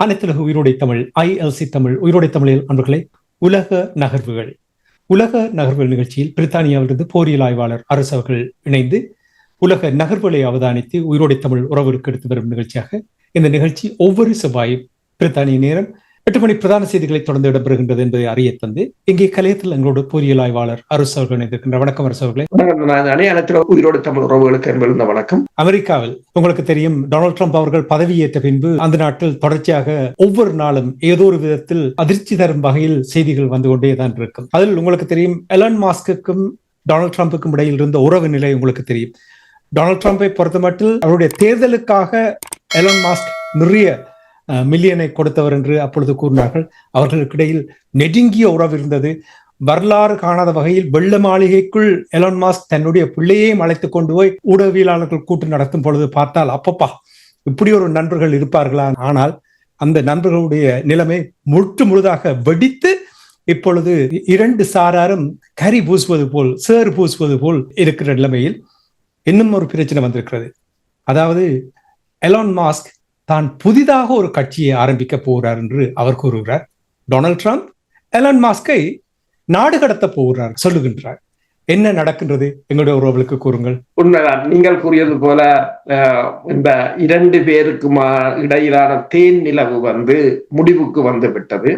அனைத்துலக உயிரோடை தமிழ் ஐஎல்சி தமிழ் உயிரோடை தமிழில் அன்பர்களை உலக நகர்வுகள். உலக நகர்வுகள் நிகழ்ச்சியில் பிரித்தானியாவிலிருந்து போரியல் ஆய்வாளர் அரசு அவர்கள் இணைந்து உலக நகர்வுகளை அவதானித்து உயிரோடை தமிழ் உறவிற்கு எடுத்து வரும் நிகழ்ச்சியாக இந்த நிகழ்ச்சி ஒவ்வொரு செவ்வாயும் பிரித்தானிய நேரம் எட்டு மணி பிரதான செய்திகளை தொடர்ந்து இடம்பெறுகின்றது என்பதை அறிய தந்து இங்கே கலையத்தில் எங்களோடு பொறியியல் ஆய்வாளர் அரசு அவர்கள் இணைந்திருக்கின்ற வணக்கம் அரசு அவர்களே. அனைத்து உயிரோடு தமிழ் உறவுகளுக்கு என்பது வணக்கம். அமெரிக்காவில் உங்களுக்கு தெரியும் டொனால்ட் ட்ரம்ப் அவர்கள் பதவியேற்ற பின்பு அந்த நாட்டில் தொடர்ச்சியாக ஒவ்வொரு நாளும் ஏதோ ஒரு விதத்தில் அதிர்ச்சி தரும் வகையில் செய்திகள் வந்து கொண்டே தான் இருக்கும். அதில் உங்களுக்கு தெரியும் எலன் மாஸ்குக்கும் டொனால்ட் ட்ரம்புக்கும் இடையில் இருந்த உறவு நிலை உங்களுக்கு தெரியும். டொனால்ட் ட்ரம்பை பொறுத்தமட்டில் அவருடைய தேர்தலுக்காக எலன் மாஸ்க் நிறைய மில்லியனை கொடுத்தவர் என்று அப்பொழுது கூறினார்கள். அவர்களுக்கிடையில் நெருங்கிய உறவு இருந்தது. வரலாறு காணாத வகையில் வெள்ள மாளிகைக்குள் எலான் மாஸ்க் தன்னுடைய பிள்ளையையும் அழைத்து கொண்டு போய் ஊடகவியலாளர்கள் கூட்டு நடத்தும் பொழுது பார்த்தால் அப்பப்பா இப்படி ஒரு நண்பர்கள் இருப்பார்களா? ஆனால் அந்த நண்பர்களுடைய நிலைமை முற்று முழுதாக வெடித்து இப்பொழுது இரண்டு சாராரும் கரி பூசுவது போல் சேறு பூசுவது போல் இருக்கிற நிலைமையில் இன்னும் ஒரு பிரச்சனை வந்திருக்கிறது. அதாவது எலான் மாஸ்க் தான் புதிதாக ஒரு கட்சியை ஆரம்பிக்க போகிறார் என்று அவர் கூறுகிறார். டொனால்ட் ட்ரம்ப் எலான் மாஸ்கை நாடு கடத்த போகிறார் சொல்லுகின்றார். என்ன நடக்கின்றது? எங்களுடைய உறவுகளுக்கு கூறுங்கள். உண்மைதான். நீங்கள் கூறியது போல அஹ், இந்த இரண்டு பேருக்குமா இடையிலான தேன் நிலவு வந்து முடிவுக்கு வந்து விட்டது.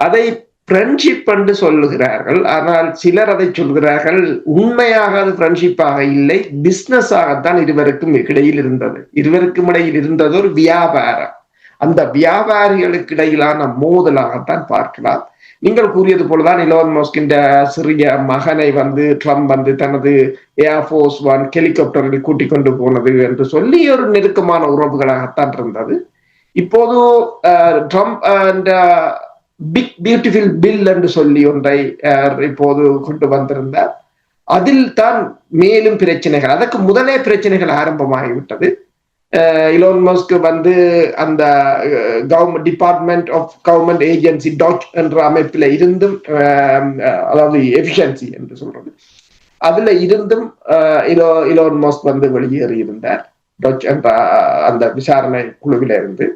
அதை ஃப்ரெண்ட்ஷிப் என்று சொல்லுகிறார்கள். ஆனால் சிலர் அதை சொல்கிறார்கள் உண்மையாக அது ஃப்ரெண்ட்ஷிப்பாக இல்லை பிசினஸாகத்தான் இருவருக்கும் இடையில் இருந்தது. இருவருக்கும் இடையில் இருந்தது ஒரு வியாபாரம். அந்த வியாபாரிகளுக்கு இடையிலான மோதலாகத்தான் பார்க்கலாம். நீங்கள் கூறியது போலதான் இலோன் மோஸ்கின் சிறிய மகனை வந்து ட்ரம்ப் வந்து தனது ஏர்ஃபோர்ஸ் ஒன் ஹெலிகாப்டரில் கூட்டிக் கொண்டு போனது என்று சொல்லி ஒரு நெருக்கமான உறவுகளாகத்தான் இருந்தது. இப்போது ட்ரம்ப் அந்த பிக் பியூட்டிஃபுல் பில் என்று சொல்லி ஒன்றை அஹ், இப்போது கொண்டு வந்திருந்தார். அதில் தான் மேலும் பிரச்சனைகள் அதற்கு முதலே பிரச்சனைகள் ஆரம்பமாகிவிட்டது இலோன் மஸ்க் வந்து அந்த government department of government agency dot என்ற அமைப்பில் இருந்தும் அஹ், அதாவது எஃபிஷியன்சி என்று சொல்றது. அதுல இருந்தும் அஹ், இலோ இலோன் மஸ்க் வந்து வெளியேறி இருந்தார் டாட் என்ற அந்த விசாரணை குழுவில இருந்து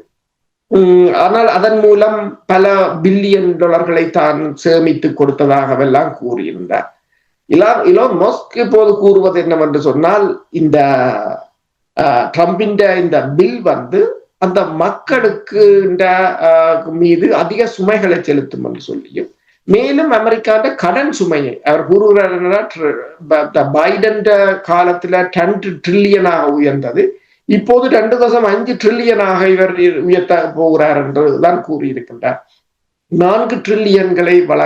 ஆனால் அதன் மூலம் பல பில்லியன் டாலர்களை தான் சேமித்து கொடுத்ததாகவெல்லாம் கூறியிருந்தார். இலா இலோன் மொஸ்க் இப்போது கூறுவது என்னவென்று சொன்னால் இந்த ட்ரம்பின் இந்த பில் வந்து அந்த மக்களுக்கு இந்த, மீது அதிக சுமைகளை செலுத்தும் என்று சொல்லியும் மேலும் அமெரிக்காண்ட கடன் சுமையை அவர் கூறுகிறார் பைடன் காலத்துல டென் ட்ரில்லியனாக உயர்ந்தது. இப்போது ரெண்டு தசம் அஞ்சு ட்ரில்லியனாக இவர் உயர்த்த போகிறார் என்று தான் கூறியிருக்கின்றார். நான்கு ட்ரில்லியன்களை வள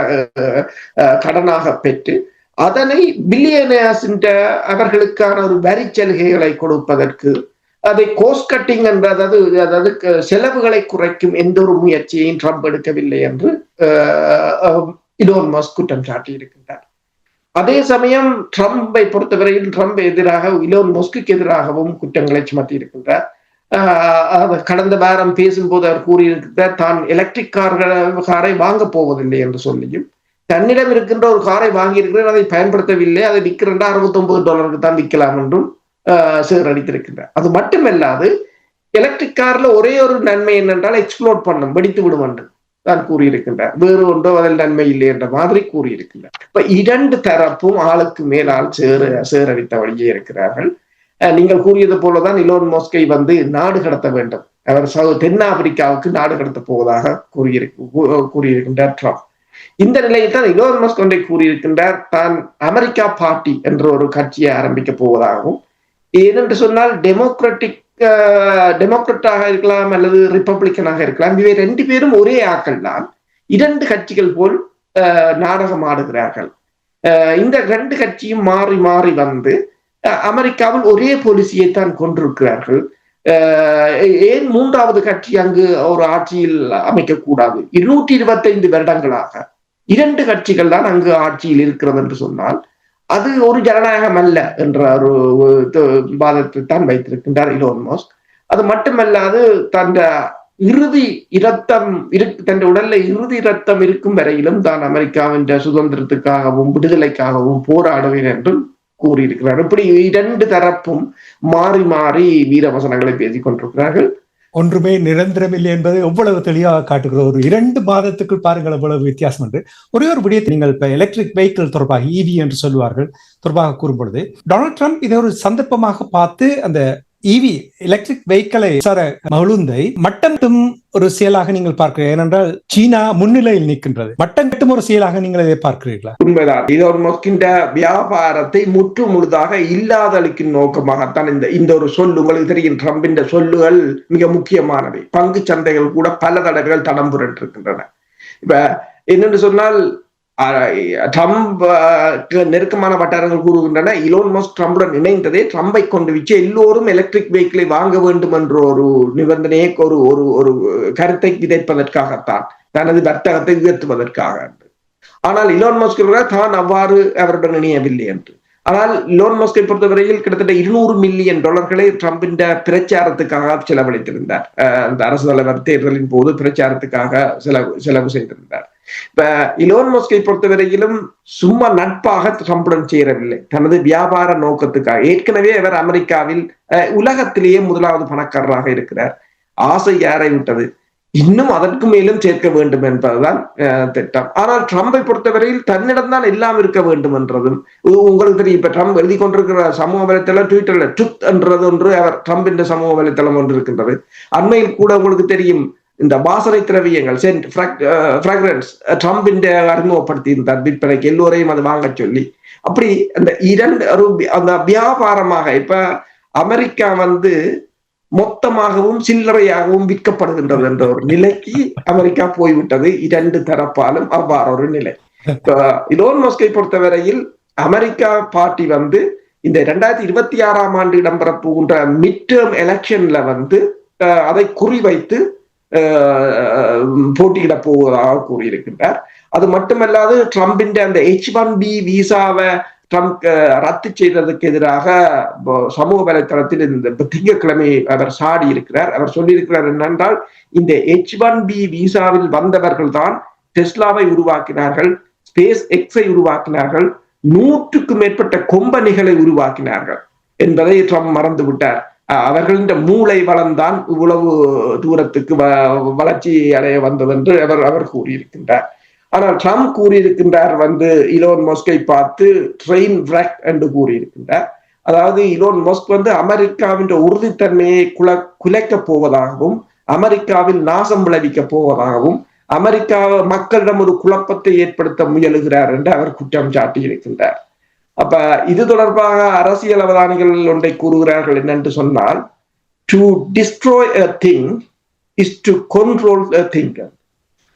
கடனாக பெற்று அதனை பில்லியனர்ஸ் அவர்களுக்கான ஒரு வரி சலுகைகளை கொடுப்பதற்கு அதை கோஸ்ட் கட்டிங் என்ற அதாவது அதாவது செலவுகளை குறைக்கும் எந்த ஒரு முயற்சியையும் ட்ரம்ப் எடுக்கவில்லை என்று அஹ், அஹ், இலோன் மஸ்க் குற்றம் சாட்டியிருக்கின்றார். அதே சமயம் ட்ரம்பை பொறுத்தவரையில் ட்ரம்ப் எதிராக இலோன் மஸ்குக்கு எதிராகவும் குற்றங்களை சுமத்தி இருக்கின்றார் அவர் கடந்த வாரம் பேசும்போது அவர் கூறியிருக்கிறார் தான் எலக்ட்ரிக் கார்கள் காரை வாங்க போவதில்லை என்று சொல்லியும் தன்னிடம் இருக்கின்ற ஒரு காரை வாங்கியிருக்கிறேன் அதை பயன்படுத்தவில்லை அதை விற்கிறண்டா அறுபத்தி ஒன்பது டாலருக்கு தான் விற்கலாம் என்றும் சேர் சேகரடித்திருக்கின்றார் அது மட்டுமல்லாது எலக்ட்ரிக் கார்ல ஒரே ஒரு நன்மை என்னென்றால் எக்ஸ்ப்ளோட் பண்ணும் வெடித்து விடும் என்று. தான் கூறியிருக்கின்றார். வேறு ஒன்றோ அதில் நன்மை இல்லை என்ற மாதிரி கூறியிருக்கின்றார். இப்ப இரண்டு தரப்பும் ஆளுக்கு மேலால் சேர சேரடித்த வழியே இருக்கிறார்கள். நீங்கள் கூறியது போலதான் இலோன் மோஸ்கை வந்து நாடு கடத்த வேண்டும். அவர் தென்னாப்பிரிக்காவுக்கு நாடு கடத்த போவதாக கூறியிருக்கு கூ- கூறியிருக்கின்றார் ட்ரம்ப். இந்த நிலையில் தான் இலோன் மஸ்க் ஒன்றை கூறியிருக்கின்றார். தான் அமெரிக்கா பார்ட்டி என்ற ஒரு கட்சியை ஆரம்பிக்க போவதாகவும் ஏனென்று சொன்னால் டெமோக்ராட்டிக் டெமோக்ரட்டாக இருக்கலாம் அல்லது ரிப்பப்ளிக்கனாக இருக்கலாம். இவை ரெண்டு பேரும் ஒரே ஆக்கள் தான். இரண்டு கட்சிகள் போல் நாடகம் ஆடுகிறார்கள். இந்த ரெண்டு கட்சியும் மாறி மாறி வந்து அஹ், அமெரிக்காவில் ஒரே பாலிசியை தான் கொண்டிருக்கிறார்கள். ஏன் மூன்றாவது கட்சி அங்கு ஒரு ஆட்சியில் அமைக்கக்கூடாது? இருநூற்றி இருபத்தைந்து வருடங்களாக இரண்டு கட்சிகள் தான் அங்கு ஆட்சியில் இருக்கிறது என்று சொன்னால் அது ஒரு ஜனநாயகம் அல்ல என்ற ஒரு வாதத்தை தான் வைத்திருக்கின்றார் இலோன் மோஸ்க் அது மட்டுமல்லாது தந்த இறுதி இரத்தம் இரு தன் உடல்ல இறுதி இரத்தம் இருக்கும் வரையிலும் தான் அமெரிக்காவின் சுதந்திரத்துக்காகவும் விடுதலைக்காகவும் போராடுவேன் என்றும் கூறியிருக்கிறார். இப்படி இரண்டு தரப்பும் மாறி மாறி வீரவசனங்களை பேசிக் கொண்டிருக்கிறார்கள் ஒன்றுமே நிரந்தரமில்லை என்பதை எவ்வளவு தெளிவாக காட்டுகிற ஒரு இரண்டு மாதத்துக்குள் பாருங்கள் எவ்வளவு வித்தியாசம் என்று. ஒரே ஒரு விடயத்தை நீங்கள் இப்ப எலக்ட்ரிக் வெஹிக்கிள் தொடர்பாக இவி என்று சொல்வார்கள் தொடர்பாக கூறும்பொழுது டொனால்ட் ட்ரம்ப் இதை ஒரு சந்தர்ப்பமாக பார்த்து அந்த இவி எலக்ட்ரிக் வெஹிக்கிளை சார மழுந்தை மட்டம் ஒரு செயலாக நீங்கள் பார்க்கிறீர்கள். ஏனென்றால் சீனா முன்னிலையில் நிற்கின்றது. மட்டம் கட்டும் ஒரு செயலாக நீங்கள் இதை பார்க்கிறீர்களா? உண்மைதான். இது ஒரு நோக்கின்ற வியாபாரத்தை முற்று முழுதாக இல்லாதளிக்கும் நோக்கமாகத்தான் இந்த இந்த ஒரு சொல் உங்களுக்கு தெரியும். ட்ரம்பின் சொல்லுகள் மிக முக்கியமானவை. பங்கு சந்தைகள் கூட பல தடவைகள் தடம் புரண்டிருக்கின்றன. இப்ப என்னென்று சொன்னால் ட்ரம்ப் நெருக்கமான வட்டாரங்கள் கூறுகின்றன. இலோன் மஸ்க் ட்ரம்புடன் இணைந்ததே ட்ரம்பை கொண்டு வச்சு. எல்லோரும் எலக்ட்ரிக் வெஹிக்கிளை வாங்க வேண்டும் என்ற ஒரு நிபந்தனையை ஒரு ஒரு ஒரு கருத்தை விதைப்பதற்காகத்தான் தனது வர்த்தகத்தை உயர்த்துவதற்காக ஆனால் இலோன் மஸ்க் தான் அவ்வாறு அவருடன் இணையவில்லை என்று. ஆனால் இலோன் மஸ்கை பொறுத்தவரையில் கிட்டத்தட்ட இருநூறு மில்லியன் டாலர்களை ட்ரம்பின் பிரச்சாரத்துக்காக செலவழித்திருந்தார். அஹ் அந்த அரசு தலைவர் தேர்தலின் போது பிரச்சாரத்துக்காக செலவு செலவு செய்திருந்தார். இப்ப இலோன் மஸ்கை பொறுத்தவரையிலும் சும்மா நட்பாக ட்ரம்புடன் சேரவில்லை. தனது வியாபார நோக்கத்துக்காக. ஏற்கனவே அவர் அமெரிக்காவில் உலகத்திலேயே முதலாவது பணக்காரராக இருக்கிறார். ஆசை யாரை விட்டது? இன்னும் அதற்கு மேலும் சேர்க்க வேண்டும் என்பதுதான் திட்டம். ஆனால் ட்ரம்பை பொறுத்தவரையில் தன்னிடம்தான் எல்லாம் இருக்க வேண்டும் என்றதும் உங்களுக்கு தெரியும் இப்ப ட்ரம்ப் எழுதி கொண்டிருக்கிற சமூக வலைத்தளம் ட்விட்டர்ல ட்ருத் என்றது ஒன்று அவர் ட்ரம்ப் என்ற சமூக வலைத்தளம் ஒன்று இருக்கின்றது. அண்மையில் கூட உங்களுக்கு தெரியும் இந்த வாசனை திரவியங்கள் சென்ட் ஃப்ராக்ரன்ஸ் ட்ரம்பின் அறிமுகப்படுத்தி இருந்தார் விற்பனைக்கு. எல்லோரையும் அது வாங்க சொல்லி. அப்படி அந்த இரண்டு அந்த வியாபாரமாக இப்ப அமெரிக்கா வந்து மொத்தமாகவும் சில்லறையாகவும் விற்கப்படுகின்றது என்ற ஒரு நிலைக்கு அமெரிக்கா போய்விட்டது. இரண்டு தரப்பாலும் அவ்வாறு ஒரு நிலை. இலோன் மஸ்கை பொறுத்தவரையில் அமெரிக்கா பார்ட்டி வந்து இந்த இரண்டாயிரத்தி இருபத்தி ஆறாம் ஆண்டு இடம்பெற போகின்ற மிட் டேர்ம் எலெக்ஷன்ல வந்து அதை குறிவைத்து போட்டியிட போவதாக கூறியிருக்கின்றார். அது மட்டுமல்லாது ட்ரம்பின் அந்த ஹெச் ஒன் பி விசாவை ட்ரம்ப் ரத்து செய்ததற்கு எதிராக சமூக வலைத்தளத்தில் இந்த திங்கட்கிழமை அவர் சாடி இருக்கிறார் அவர் சொல்லியிருக்கிறார் என்னென்றால் இந்த ஹெச் ஒன் பி விசாவில் வந்தவர்கள் தான் டெஸ்லாவை உருவாக்கினார்கள் ஸ்பேஸ் எக்ஸை உருவாக்கினார்கள் நூற்றுக்கும் மேற்பட்ட கொம்பனிகளை உருவாக்கினார்கள் என்பதை ட்ரம்ப் மறந்து விட்டார் அவர்களின் மூளை வளம்தான் இவ்வளவு தூரத்துக்கு வ- வளர்ச்சி அடைய வந்தது என்று அவர் அவர் கூறியிருக்கின்றார். ஆனால் ட்ரம்ப் கூறியிருக்கின்றார் வந்து இலோன் மொஸ்கை பார்த்து ட்ரெயின் விரக் என்று கூறியிருக்கின்றார். அதாவது இலோன் மொஸ்க் வந்து அமெரிக்காவின் உறுதித்தன்மையை குல குலைக்கப் போவதாகவும் அமெரிக்காவில் நாசம் விளைவிக்க போவதாகவும் அமெரிக்கா மக்களிடம் ஒரு குழப்பத்தை ஏற்படுத்த முயலுகிறார் என்று அவர் குற்றம் சாட்டியிருக்கின்றார். அப்ப இது தொடர்பாக அரசியல் அவதானிகள் ஒன்றை கூறுகிறார்கள் என்னென்று சொன்னால் to destroy a thing is to control a thinker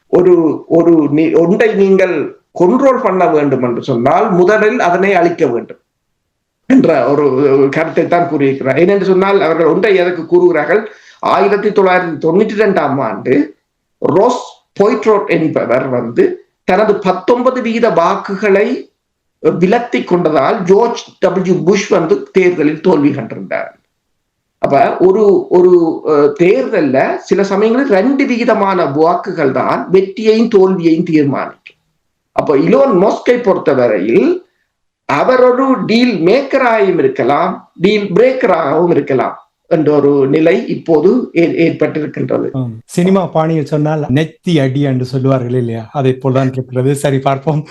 ஒரு ஒரு நீ- ஒன்றை நீங்கள் கொண்ட்ரோல் பண்ண வேண்டும் என்று சொன்னால் முதலில் அதனை அழிக்க வேண்டும் என்ற ஒரு கருத்தை தான் கூறியிருக்கிறார். ஏனென்று சொன்னால் அவர்கள் ஒன்றை எதற்கு கூறுகிறார்கள்? ஆயிரத்தி தொள்ளாயிரத்தி தொண்ணூற்றி ரெண்டாம் ஆண்டு ரோஸ் பொய்ட்ரோட் என்பவர் வந்து தனது பத்தொன்பது வீத வாக்குகளை விலத்தி கொண்டதால் ஜோர்ஜ் டபிள்யூ புஷ் வந்து தேர்தலில் தோல்வி கண்டிருந்தார். அப்ப ஒரு ஒரு தேர்தல்ல சில சமயங்களில் ரெண்டு விகிதமான வாக்குகள் தான் வெற்றியையும் தோல்வியையும் தீர்மானிக்கும். அப்ப இலோன் மோஸ்கை பொறுத்தவரையில் அவர் ஒரு டீல் மேக்கராகவும் இருக்கலாம் டீல் பிரேக்கராகவும் இருக்கலாம். என்ற ஒரு நிலை இப்போது ஏற்பட்டிருக்கின்றது. சினிமா பாணியில் சொன்னால் நெத்தி அடி என்று சொல்லுவார்கள் இல்லையா? அதை போல்தான் இருக்கிறது. சரி பார்ப்போம்.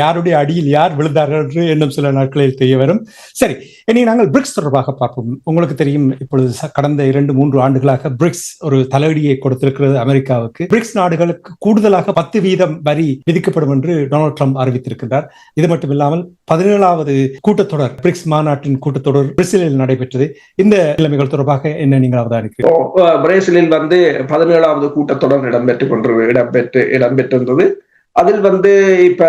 யாருடைய அடியில் யார் விழுந்தார்கள் என்று இன்னும் சில நாட்களில் தெரிய வரும் சரி இனி நாங்கள் பிரிக்ஸ் தொடர்பாக பார்ப்போம். உங்களுக்கு தெரியும் இப்பொழுது கடந்த இரண்டு மூன்று ஆண்டுகளாக பிரிக்ஸ் ஒரு தலையடியை கொடுத்திருக்கிறது அமெரிக்காவுக்கு. பிரிக்ஸ் நாடுகளுக்கு கூடுதலாக பத்து வீதம் வரி விதிக்கப்படும் என்று டொனால்ட் ட்ரம்ப் அறிவித்திருக்கின்றார். இது மட்டும் இல்லாமல் பதினேழாவது கூட்டத்தொடர் பிரிக்ஸ் மாநாட்டின் கூட்டத்தொடர் பிரேசிலில் நடைபெற்றது. இந்த நிலைமைகள் தொடர்பாக என்ன நீங்கள் அவதானிக்கிறீர்கள்? பிரேசிலில் வந்து பதினேழாவது கூட்டத்தொடர் இடம்பெற்று கொண்டு இடம்பெற்று இடம்பெற்றிருந்தது. அதில் வந்து இப்ப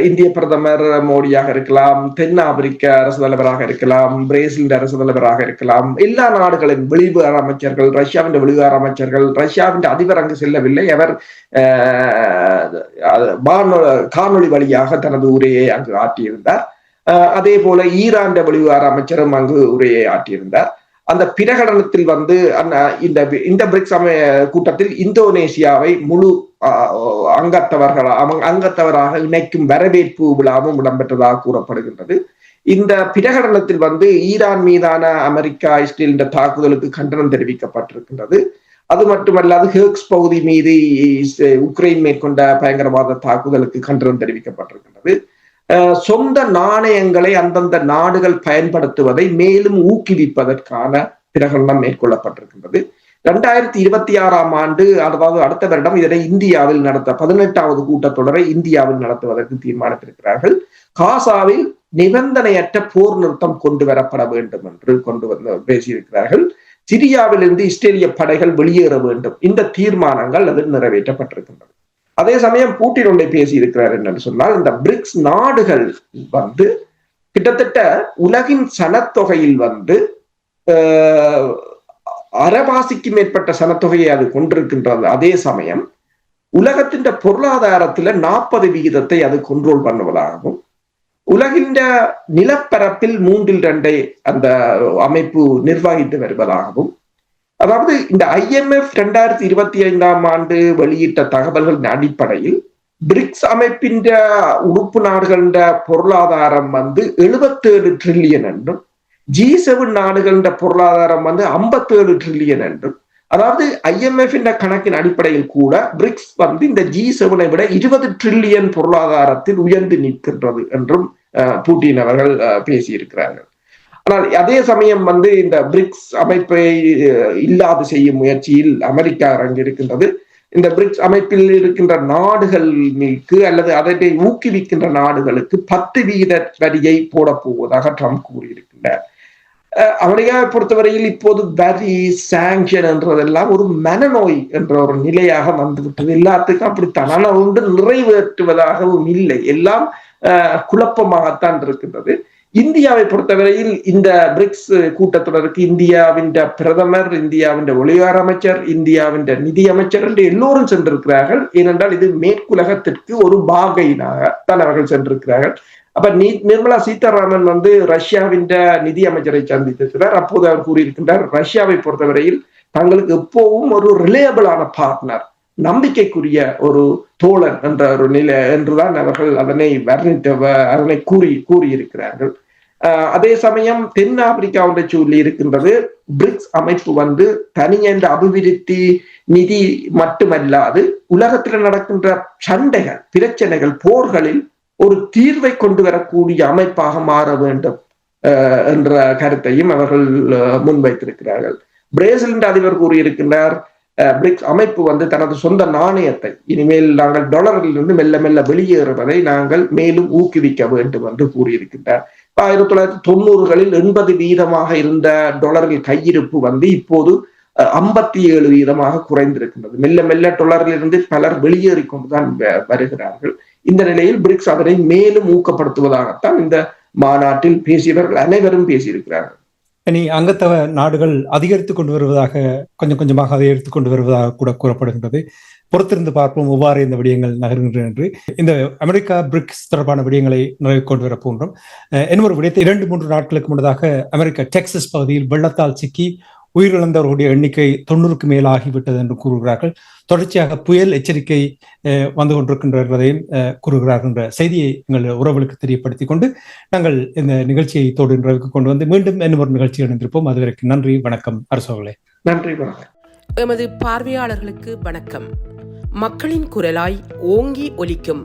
இந்திய பிரதமர் மோடியாக இருக்கலாம் தென் ஆப்பிரிக்க அரசு தலைவராக இருக்கலாம் பிரேசில் அரசு தலைவராக இருக்கலாம் எல்லா நாடுகளின் வெளிவிவகார அமைச்சர்கள் ரஷ்யாவின் வெளிவிவகார அமைச்சர்கள் ரஷ்யாவின் அதிபர் அங்கு செல்லவில்லை. அவர் அஹ், அது காணொளி வழியாக தனது உரையை அங்கு ஆற்றியிருந்தார். அதே போல ஈரான் வெளிவிவகார அமைச்சரும் அங்கு உரையை ஆற்றியிருந்தார். அந்த பிரகடனத்தில் வந்து இந்த இந்த பிரிக்ஸ் அமை கூட்டத்தில் இந்தோனேசியாவை முழு ஆஹ், அங்கத்தவர்கள் அவங்க அங்கத்தவராக இணைக்கும் வரவேற்பு விழாவும் இடம்பெற்றதாக கூறப்படுகின்றது. இந்த பிரகடனத்தில் வந்து ஈரான் மீதான அமெரிக்கா இஸ்ரேல் இந்த தாக்குதலுக்கு கண்டனம் தெரிவிக்கப்பட்டிருக்கின்றது. அது மட்டுமல்லாது ஹேக்ஸ் பகுதி மீது உக்ரைன் மேற்கொண்ட பயங்கரவாத தாக்குதலுக்கு கண்டனம் தெரிவிக்கப்பட்டிருக்கின்றது. சொந்த நாணயங்களை அந்தந்த நாடுகள் பயன்படுத்துவதை மேலும் ஊக்குவிப்பதற்கான பிரகடனம் மேற்கொள்ளப்பட்டிருக்கின்றது. இரண்டாயிரத்தி இருபத்தி ஆறாம் ஆண்டு அதாவது அடுத்த வருடம் இதனை இந்தியாவில் நடத்த பதினெட்டாவது கூட்டத்தொடரை இந்தியாவில் நடத்துவதற்கு தீர்மானித்திருக்கிறார்கள். காசாவில் நிபந்தனையற்ற போர் நிறுத்தம் கொண்டு வரப்பட வேண்டும் என்று கொண்டு வந்து பேசியிருக்கிறார்கள். சிரியாவிலிருந்து இஸ்ரேலிய படைகள் வெளியேற வேண்டும். இந்த தீர்மானங்கள் அதில் நிறைவேற்றப்பட்டிருக்கின்றன அதே சமயம் பூட்டின் ஒன்றை பேசியிருக்கிறார் என்னன்னு சொன்னால் இந்த பிரிக்ஸ் நாடுகள் வந்து கிட்டத்தட்ட உலகின் சனத்தொகையில் வந்து அரபாசிக்கு மேற்பட்ட சனத்தொகையை அது கொண்டிருக்கின்றது. அதே சமயம் உலகத்தின் பொருளாதாரத்துல நாற்பது விகிதத்தை அது கண்ட்ரோல் பண்ணுவதாகவும் உலகின்ற நிலப்பரப்பில் மூன்றில் ரெண்டை அந்த அமைப்பு நிர்வகித்து வருவதாகவும் அதாவது இந்த ஐஎம்எஃப் ரெண்டாயிரத்தி இருபத்தி ஐந்தாம் ஆண்டு வெளியிட்ட தகவல்களின் அடிப்படையில் பிரிக்ஸ் அமைப்பின் உறுப்பு நாடுகளின் பொருளாதாரம் வந்து எழுபத்தேழு ட்ரில்லியன் என்றும் ஜி செவன் நாடுகளின் பொருளாதாரம் வந்து ஐம்பத்தேழு ட்ரில்லியன் என்றும் அதாவது ஐஎம்எஃப் கணக்கின் அடிப்படையில் கூட பிரிக்ஸ் வந்து இந்த ஜி செவனை விட இருபது ட்ரில்லியன் பொருளாதாரத்தில் உயர்ந்து நிற்கின்றது என்றும் அஹ், பூட்டின் அவர்கள் அஹ், பேசியிருக்கிறார்கள். ஆனால் அதே சமயம் வந்து இந்த பிரிக்ஸ் அமைப்பை இல்லாது செய்யும் முயற்சியில் அமெரிக்கா இறங்கியிருக்கின்றது இந்த பிரிக்ஸ் அமைப்பில் இருக்கின்ற நாடுகளுக்கு அல்லது அதை ஊக்குவிக்கின்ற நாடுகளுக்கு பத்து வீத வரியை போடப்போவதாக போவதாக ட்ரம்ப் கூறியிருக்கின்றார். அஹ், அமெரிக்காவை பொறுத்தவரையில் இப்போது வரி சாங்ஷன் என்றதெல்லாம் ஒரு மனநோய் என்ற ஒரு நிலையாக வந்துவிட்டது. எல்லாத்துக்கும் அப்படித்தான். ஆனால் ஒன்று நிறைவேற்றுவதாகவும் இல்லை. எல்லாம் குழப்பமாகத்தான் இருக்கின்றது. இந்தியாவை பொறுத்தவரையில் இந்த பிரிக்ஸ் கூட்டத்தொடருக்கு இந்தியாவின் பிரதமர் இந்தியாவின் வெளிவார அமைச்சர் இந்தியாவின் நிதி அமைச்சர் என்று எல்லோரும் சென்றிருக்கிறார்கள். ஏனென்றால் இது மேற்குலகத்திற்கு ஒரு பாகையினாகத்தான் அவர்கள் சென்றிருக்கிறார்கள். அப்ப நீ நிர்மலா சீதாராமன் வந்து ரஷ்யாவின் நிதி அமைச்சரை சந்தித்திருக்கிறார் அப்போது அவர் கூறியிருக்கின்றார் ரஷ்யாவை பொறுத்தவரையில் தங்களுக்கு எப்போவும் ஒரு ரிலேபிளான பார்ட்னர் நம்பிக்கைக்குரிய ஒரு தோழன் என்ற ஒரு நிலை என்றுதான் அவர்கள் அதனை வர்ணித்த அதனை கூறி கூறியிருக்கிறார்கள். ஆஹ் அதே சமயம் தென் ஆப்பிரிக்கா ஒன்றை சொல்லி இருக்கின்றது. பிரிக்ஸ் அமைப்பு வந்து தனியென்ற அபிவிருத்தி நிதி மட்டுமல்லாது உலகத்தில் நடக்கின்ற சண்டைகள் பிரச்சனைகள் போர்களில் ஒரு தீர்வை கொண்டு வரக்கூடிய அமைப்பாக மாற வேண்டும் என்ற கருத்தையும் அவர்கள் முன்வைத்திருக்கிறார்கள். பிரேசில் அதிபர் கூறியிருக்கின்றார் பிரிக்ஸ் அமைப்பு வந்து தனது சொந்த நாணயத்தை இனிமேல் நாங்கள் டாலரிலிருந்து மெல்ல மெல்ல வெளியேறுவதை நாங்கள் மேலும் ஊக்குவிக்க வேண்டும் என்று கூறியிருக்கின்றார். இப்ப ஆயிரத்தி தொள்ளாயிரத்தி தொண்ணூறுகளில் எண்பது வீதமாக இருந்த டாலரில் கையிருப்பு வந்து இப்போது ஐம்பத்தி ஏழு வீதமாக குறைந்திருக்கின்றது. மெல்ல மெல்ல டொலரிலிருந்து பலர் வெளியேறி கொண்டுதான் வருகிறார்கள். இந்த நிலையில் பிரிக்ஸ் அதனை மேலும் ஊக்கப்படுத்துவதாகத்தான் இந்த மாநாட்டில் பேசியவர்கள் அனைவரும் பேசியிருக்கிறார்கள். இனி அங்கத்தவ நாடுகள் அதிகரித்து கொண்டு வருவதாக கொஞ்சம் கொஞ்சமாக அதிகரித்து கொண்டு வருவதாக கூட கூறப்படுகின்றது. பொறுத்திருந்து பார்ப்போம் எவ்வாறு இந்த விடயங்கள் நகர்கின்றன என்று. இந்த அமெரிக்கா பிரிக்ஸ் தொடர்பான விடயங்களை நிறைவு கொண்டு வர போன்றோம் இன்னொரு விடயத்தை இரண்டு மூன்று நாட்களுக்கு முன்னதாக அமெரிக்கா டெக்சஸ் பகுதியில் வெள்ளத்தால் சிக்கி உயிரிழந்தவர்களுடைய எண்ணிக்கை தொண்ணூறுக்கு மேலாகிவிட்டது என்று கூறுகிறார்கள். தொடர்ச்சியாக புயல் எச்சரிக்கை வந்து கொண்டிருக்கின்றதையும் கூறுகிறார்கள் என்ற செய்தியை எங்கள் உறவுகளுக்கு தெரியப்படுத்திக் கொண்டு நாங்கள் இந்த நிகழ்ச்சியை தோடு இன்றைக்கு கொண்டு வந்து மீண்டும் இன்னும் ஒரு நிகழ்ச்சி இணைந்திருப்போம். அதுவரைக்கும் நன்றி வணக்கம் அரசோகளே நன்றி வணக்கம். எமது பார்வையாளர்களுக்கு வணக்கம். மக்களின் குரலாய் ஓங்கி ஒலிக்கும்